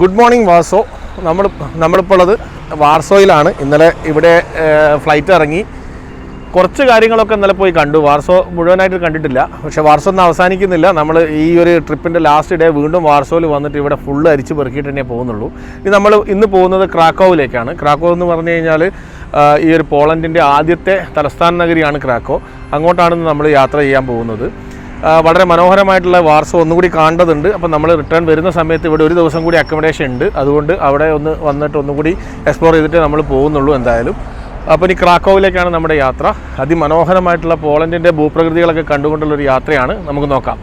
Good morning വാസോ. നമ്മൾ നമ്മളിപ്പോൾ ഉള്ളത് വാർസോയിലാണ്. ഇന്നലെ ഇവിടെ ഫ്ലൈറ്റ് ഇറങ്ങി. കുറച്ച് കാര്യങ്ങളൊക്കെ ഇന്നലെ പോയി കണ്ടു. വാർസോ മുഴുവനായിട്ട് കണ്ടിട്ടില്ല. പക്ഷേ വാർസോ ഒന്നും അവസാനിക്കുന്നില്ല. നമ്മൾ ഈ ഒരു ട്രിപ്പിന്റെ ലാസ്റ്റ് ഡേ വീണ്ടും വാർസോയിൽ വന്നിട്ട് ഇവിടെ ഫുള്ള് അരിച്ച് പെറുക്കിയിട്ട് തന്നെ പോകുന്നുള്ളൂ. ഇനി നമ്മൾ ഇന്ന് പോകുന്നത് ക്രാക്കോവിലേക്കാണ്. ക്രാക്കോ എന്ന് പറഞ്ഞു കഴിഞ്ഞാൽ ഈ ഒരു പോളണ്ടിന്റെ ആദ്യത്തെ തലസ്ഥാന നഗരിയാണ് ക്രാക്കോ. അങ്ങോട്ടാണ് നമ്മൾ യാത്ര ചെയ്യാൻ പോകുന്നത്. വളരെ മനോഹരമായിട്ടുള്ള വാർസോ ഒന്നുകൂടി കാണേണ്ടതുണ്ട്. അപ്പം നമ്മൾ റിട്ടേൺ വരുന്ന സമയത്ത് ഇവിടെ ഒരു ദിവസം കൂടി അക്കോമഡേഷൻ ഉണ്ട്. അതുകൊണ്ട് അവിടെ ഒന്ന് വന്നിട്ട് ഒന്നുകൂടി എക്സ്പ്ലോർ ചെയ്തിട്ട് നമ്മൾ പോകുന്നുള്ളൂ എന്തായാലും. അപ്പോൾ ഇനി ക്രാക്കോവിലേക്കാണ് നമ്മുടെ യാത്ര. അതിമനോഹരമായിട്ടുള്ള പോളണ്ടിന്റെ ഭൂപ്രകൃതികളൊക്കെ കണ്ടുകൊണ്ടുള്ള ഒരു യാത്രയാണ്. നമുക്ക് നോക്കാം.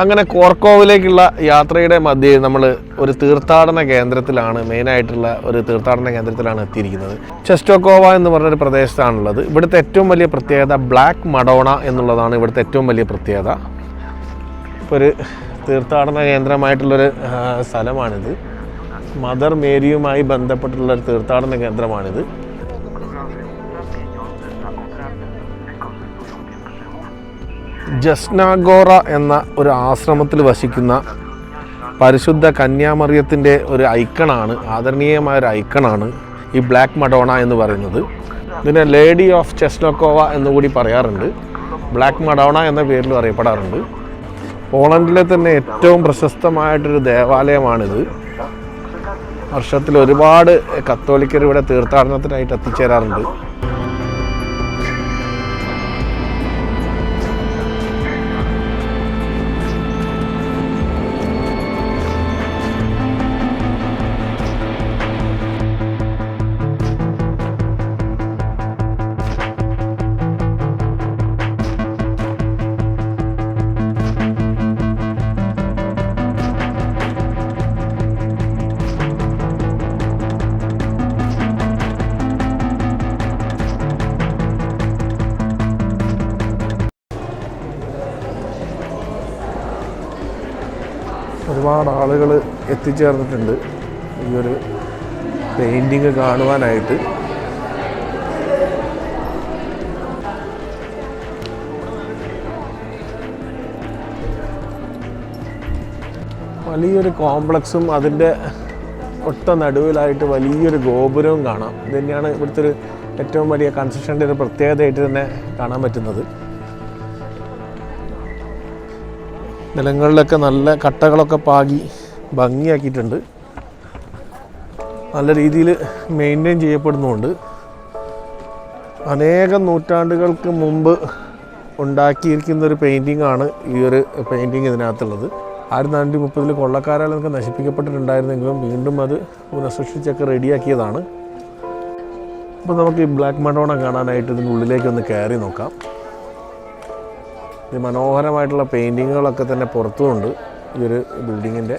അങ്ങനെ കോർക്കോവിലേക്കുള്ള യാത്രയുടെ മധ്യേ നമ്മൾ ഒരു തീർത്ഥാടന കേന്ദ്രത്തിലാണ് മെയിനായിട്ടുള്ള ഒരു തീർത്ഥാടന കേന്ദ്രത്തിലാണ് എത്തിയിരിക്കുന്നത്. ചെസ്റ്റോക്കോവ എന്ന് പറഞ്ഞൊരു പ്രദേശത്താണുള്ളത്. ഇവിടുത്തെ ഏറ്റവും വലിയ പ്രത്യേകത ബ്ലാക്ക് മഡോണ എന്നുള്ളതാണ് ഇവിടുത്തെ ഏറ്റവും വലിയ പ്രത്യേകത. ഇപ്പോൾ ഒരു തീർത്ഥാടന കേന്ദ്രമായിട്ടുള്ളൊരു സ്ഥലമാണിത്. മദർ മേരിയുമായി ബന്ധപ്പെട്ടുള്ള ഒരു തീർത്ഥാടന കേന്ദ്രമാണിത്. ജസ്നാഗോറ എന്ന ഒരു ആശ്രമത്തിൽ വസിക്കുന്ന പരിശുദ്ധ കന്യാമറിയത്തിന്റെ ഒരു ഐക്കണാണ് ആദരണീയമായ ഒരു ഐക്കണാണ് ഈ ബ്ലാക്ക് മഡോണ എന്ന് പറയുന്നത്. ഇതിനെ ലേഡി ഓഫ് ചെസ്നോക്കോവ എന്നുകൂടി പറയാറുണ്ട്. ബ്ലാക്ക് മഡോണ എന്ന പേരിൽ അറിയപ്പെടാറുണ്ട്. പോളണ്ടിലെ തന്നെ ഏറ്റവും പ്രശസ്തമായിട്ടൊരു ദേവാലയമാണിത്. വർഷത്തിൽ ഒരുപാട് കത്തോലിക്കർ ഇവിടെ തീർത്ഥാടനത്തിനായിട്ട് എത്തിച്ചേരാറുണ്ട്. ഒരുപാട് ആളുകൾ എത്തിച്ചേർന്നിട്ടുണ്ട്. ഈ ഒരു പെയിന്റിങ് കാണുവാനായിട്ട്. വലിയൊരു കോംപ്ലക്സും അതിന്റെ ഒട്ട നടുവിലായിട്ട് വലിയൊരു ഗോപുരവും കാണാം. ഇത് തന്നെയാണ് ഇവിടുത്തെ ഒരു ഏറ്റവും വലിയ കൺസ്ട്രക്ഷന്റെ ഒരു പ്രത്യേകതയായിട്ട് തന്നെ കാണാൻ പറ്റുന്നത്. നിലങ്ങളിലൊക്കെ നല്ല കട്ടകളൊക്കെ പാകി ഭംഗിയാക്കിയിട്ടുണ്ട്. നല്ല രീതിയിൽ മെയിന്റെയിൻ ചെയ്യപ്പെടുന്നുമുണ്ട് അനേകം നൂറ്റാണ്ടുകൾക്ക് മുമ്പ് ഉണ്ടാക്കിയിരിക്കുന്ന ഒരു പെയിന്റിംഗ് ആണ് ഈ ഒരു പെയിന്റിങ് ഇതിനകത്തുള്ളത്. ആയിരത്തി നാനൂറ്റി മുപ്പതിൽ കൊള്ളക്കാരാലൊക്കെ നശിപ്പിക്കപ്പെട്ടിട്ടുണ്ടായിരുന്നെങ്കിലും വീണ്ടും അത് പുനഃസൃഷ്ടിച്ചൊക്കെ റെഡിയാക്കിയതാണ് അപ്പോൾ നമുക്ക് ഈ ബ്ലാക്ക് മഡോണ കാണാനായിട്ട് ഇതിന്റെ ഉള്ളിലേക്ക് ഒന്ന് കയറി നോക്കാം. മനോഹരമായിട്ടുള്ള പെയിന്റിങ്ങുകളൊക്കെ തന്നെ പുറത്തുമുണ്ട്. ഈ ഒരു ബിൽഡിങ്ങിന്റെ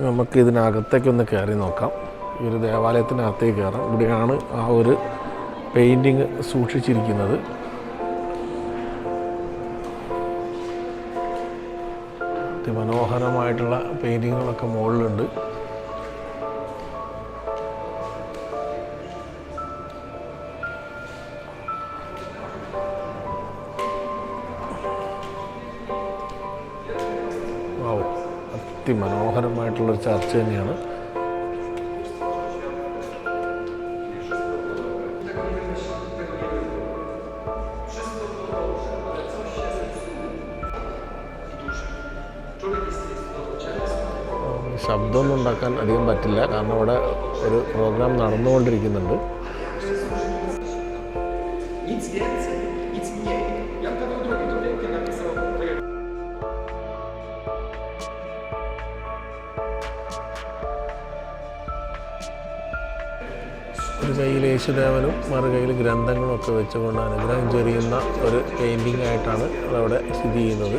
നമുക്ക് ഇതിനകത്തേക്ക് ഒന്ന് കയറി നോക്കാം. ഈ ഒരു ദേവാലയത്തിനകത്തേക്ക് കയറാം. ഇവിടെയാണ് ആ ഒരു പെയിന്റിങ് സൂക്ഷിച്ചിരിക്കുന്നത്. അതിമനോഹരമായിട്ടുള്ള പെയിന്റിങ്ങുകളൊക്കെ മുകളിലുണ്ട്. അതിമനോഹരമായിട്ടുള്ളൊരു ചർച്ച തന്നെയാണ്. ശബ്ദമൊന്നും ഉണ്ടാക്കാൻ അധികം പറ്റില്ല. കാരണം അവിടെ ഒരു പ്രോഗ്രാം നടന്നുകൊണ്ടിരിക്കുന്നുണ്ട്. കയ്യിൽ യേശുദേവനും മറു കയ്യിൽ ഗ്രന്ഥങ്ങളും ഒക്കെ വെച്ചുകൊണ്ട് അനുഗ്രഹം ചൊരിയുന്ന ഒരു പെയിന്റിംഗ് ആയിട്ടാണ് അതവിടെ സ്ഥിതി ചെയ്യുന്നത്.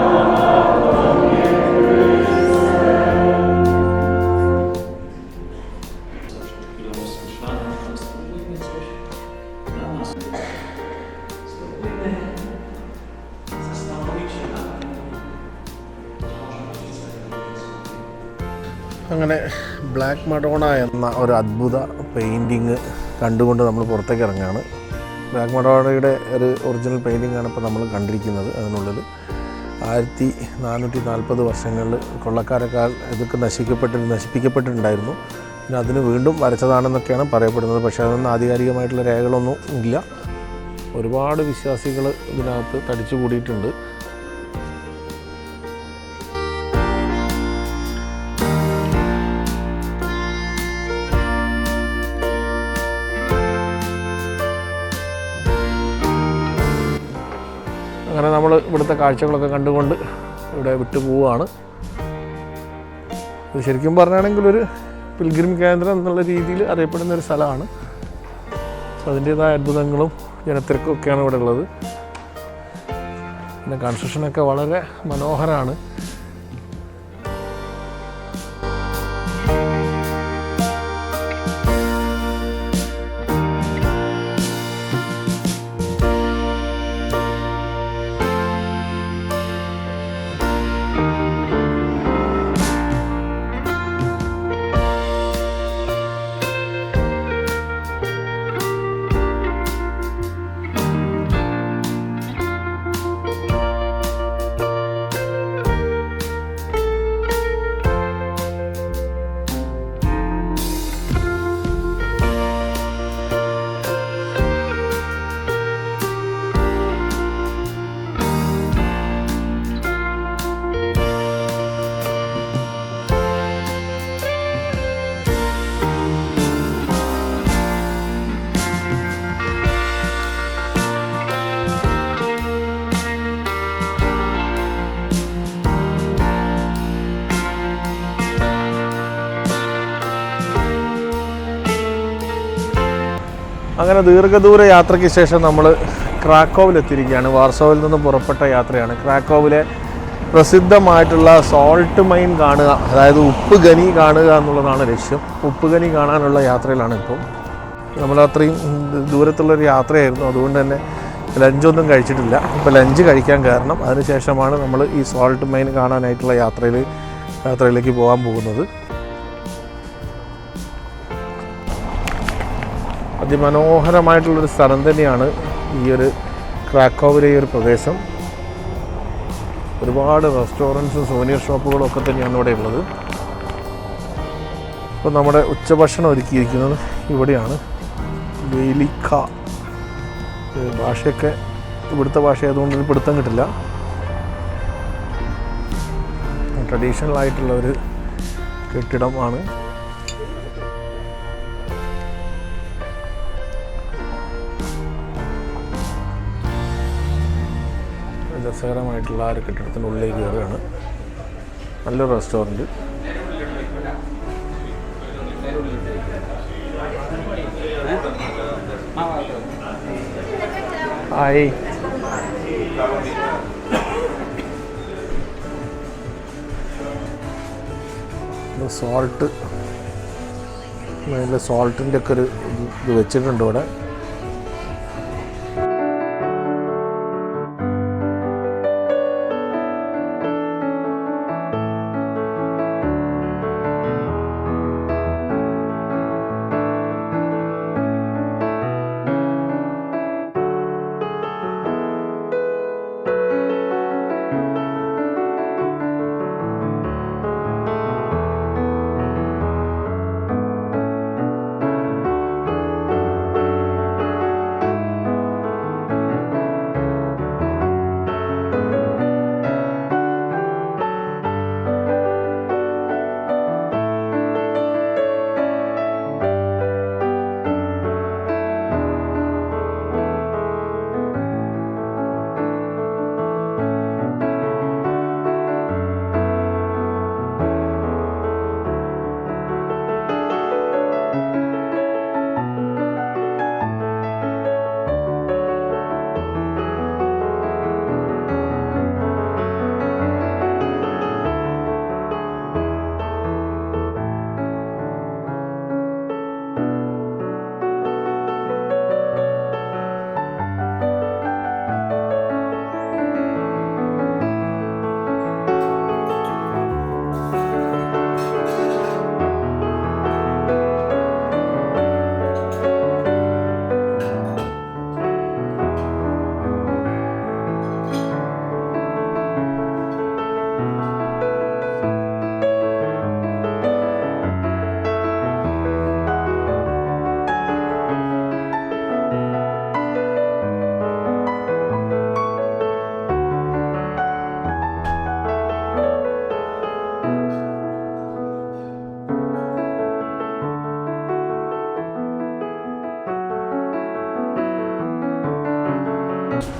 അങ്ങനെ ബ്ലാക്ക് മഡോണ എന്ന ഒരു അത്ഭുത പെയിന്റിങ് കണ്ടുകൊണ്ട് നമ്മൾ പുറത്തേക്ക് ഇറങ്ങുകയാണ്. ബ്ലാക്ക് മഡോണയുടെ ഒരു ഒറിജിനൽ പെയിന്റിംഗ് ആണ് ഇപ്പോൾ നമ്മൾ കണ്ടിരിക്കുന്നത് അതിനുള്ളിൽ. ആയിരത്തി നാനൂറ്റി നാൽപ്പത് വർഷങ്ങളിൽ കൊള്ളക്കാരെക്കാൾ ഇതൊക്കെ നശിക്കപ്പെട്ട് നശിപ്പിക്കപ്പെട്ടിട്ടുണ്ടായിരുന്നു. പിന്നെ അതിന് വീണ്ടും വരച്ചതാണെന്നൊക്കെയാണ് പറയപ്പെടുന്നത്. പക്ഷേ അതൊന്നും ആധികാരികമായിട്ടുള്ള രേഖകളൊന്നും ഇല്ല. ഒരുപാട് വിശ്വാസികൾ ഇതിനകത്ത് തടിച്ചു കൂടിയിട്ടുണ്ട്. അങ്ങനെ നമ്മൾ ഇവിടുത്തെ കാഴ്ചകളൊക്കെ കണ്ടുകൊണ്ട് ഇവിടെ വിട്ടു പോവുകയാണ് ശരിക്കും പറഞ്ഞാണെങ്കിൽ ഒരു പിൽഗ്രിം കേന്ദ്രം എന്നുള്ള രീതിയിൽ അറിയപ്പെടുന്ന ഒരു സ്ഥലമാണ്. അതിന്റേതായ അത്ഭുതങ്ങളും ജനത്തിരക്കും ഒക്കെയാണ് ഇവിടെ ഉള്ളത്. പിന്നെ കൺസ്ട്രക്ഷനൊക്കെ വളരെ മനോഹരമാണ്. അങ്ങനെ ദീർഘദൂര യാത്രയ്ക്ക് ശേഷം നമ്മൾ ക്രാക്കോവിലെത്തിയിരിക്കുകയാണ്. വാർസോവിൽ നിന്ന് പുറപ്പെട്ട യാത്രയാണ്. ക്രാക്കോവിലെ പ്രസിദ്ധമായിട്ടുള്ള സോൾട്ട് മൈൻ കാണുക അതായത് ഉപ്പ് ഖനി കാണുക എന്നുള്ളതാണ് ലക്ഷ്യം. ഉപ്പ് ഖനി കാണാനുള്ള യാത്രയിലാണ് ഇപ്പോൾ നമ്മൾ അത്രയും ദൂരത്തുള്ളൊരു യാത്രയായിരുന്നു. അതുകൊണ്ട് തന്നെ ലഞ്ചൊന്നും കഴിച്ചിട്ടില്ല. ഇപ്പോൾ ലഞ്ച് കഴിക്കാൻ കാരണം അതിനുശേഷമാണ് നമ്മൾ ഈ സോൾട്ട് മൈൻ കാണാനായിട്ടുള്ള യാത്രയിൽ യാത്രയിലേക്ക് പോകാൻ പോകുന്നത്. അതിമനോഹരമായിട്ടുള്ളൊരു സ്ഥലം തന്നെയാണ് ഈ ഒരു ക്രാക്കോവിലെ ഈ ഒരു പ്രദേശം. ഒരുപാട് റെസ്റ്റോറന്റ്സും സോനിയർ ഷോപ്പുകളും ഒക്കെ തന്നെയാണ് ഇവിടെ ഉള്ളത്. ഇപ്പോൾ നമ്മുടെ ഉച്ചഭക്ഷണം ഒരുക്കിയിരിക്കുന്നത് ഇവിടെയാണ്. വേലിക്ക. ഭാഷയൊക്കെ ഇവിടുത്തെ ഭാഷ ആയതുകൊണ്ട് ഒരു പിടുത്തം കിട്ടില്ല. ട്രഡീഷണൽ ആയിട്ടുള്ള ഒരു കെട്ടിടമാണ്. രസകരമായിട്ടുള്ള ആ ഒരു കെട്ടിടത്തിന്റെ ഉള്ളിലേക്ക് കയറുകയാണ്. നല്ലൊരു റെസ്റ്റോറന്റ്. ഹായ്. സോൾട്ട് സോൾട്ടിന്റെ ഒക്കെ ഒരു ഇത് വെച്ചിട്ടുണ്ട് ഇവിടെ.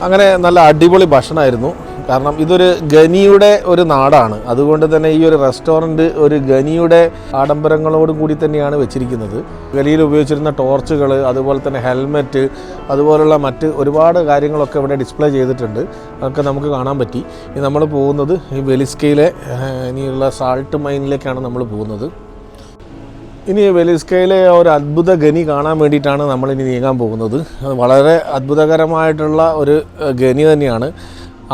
അങ്ങനെ നല്ല അടിപൊളി ഭക്ഷണമായിരുന്നു കാരണം ഇതൊരു ഗനിയുടെ ഒരു നാടാണ്. അതുകൊണ്ട് തന്നെ ഈ ഒരു റെസ്റ്റോറന്റ് ഒരു ഗനിയുടെ ആഡംബരങ്ങളോടും കൂടി തന്നെയാണ് വെച്ചിരിക്കുന്നത്. ഗലിയിൽ ഉപയോഗിച്ചിരുന്ന ടോർച്ചുകൾ അതുപോലെ തന്നെ ഹെൽമെറ്റ് അതുപോലുള്ള മറ്റ് ഒരുപാട് കാര്യങ്ങളൊക്കെ ഇവിടെ ഡിസ്പ്ലേ ചെയ്തിട്ടുണ്ട്. അതൊക്കെ നമുക്ക് കാണാൻ പറ്റി. നമ്മൾ പോകുന്നത് ഈ വെലിസ്കയിലെ ഇനിയുള്ള സാൾട്ട് മൈനിലേക്കാണ് നമ്മൾ പോകുന്നത്. ഇനി വെലിസ്കയിലെ ഒരു അത്ഭുത ഗനി കാണാൻ വേണ്ടിയിട്ടാണ് നമ്മളിനി നീങ്ങാൻ പോകുന്നത്. അത് വളരെ അത്ഭുതകരമായിട്ടുള്ള ഒരു ഗനി തന്നെയാണ്.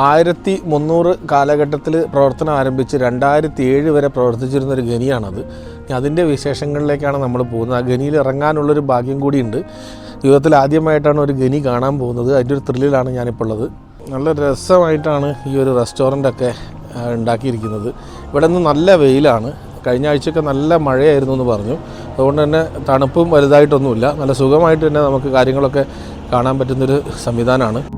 ആയിരത്തി മുന്നൂറ് കാലഘട്ടത്തിൽ പ്രവർത്തനം ആരംഭിച്ച് രണ്ടായിരത്തി ഏഴ് വരെ പ്രവർത്തിച്ചിരുന്ന ഒരു ഗനിയാണത് ഇനി അതിന്റെ വിശേഷങ്ങളിലേക്കാണ് നമ്മൾ പോകുന്നത്. ആ ഗനിയിൽ ഇറങ്ങാനുള്ളൊരു ഭാഗ്യം കൂടിയുണ്ട്. ജീവിതത്തിൽ ആദ്യമായിട്ടാണ് ഒരു ഗനി കാണാൻ പോകുന്നത്. അതിന്റെ ഒരു ത്രില്ലിലാണ് ഞാനിപ്പോൾ ഉള്ളത് നല്ല രസമായിട്ടാണ് ഈ ഒരു റെസ്റ്റോറന്റൊക്കെ ഉണ്ടാക്കിയിരിക്കുന്നത്. ഇവിടെ നിന്ന് നല്ല വെയിലാണ്. കഴിഞ്ഞ ആഴ്ചയൊക്കെ നല്ല മഴയായിരുന്നു എന്ന് പറഞ്ഞു. അതുകൊണ്ട് തന്നെ തണുപ്പും വലുതായിട്ടൊന്നുമില്ല. നല്ല സുഖമായിട്ട് തന്നെ നമുക്ക് കാര്യങ്ങളൊക്കെ കാണാൻ പറ്റുന്നൊരു സംവിധാനമാണ്.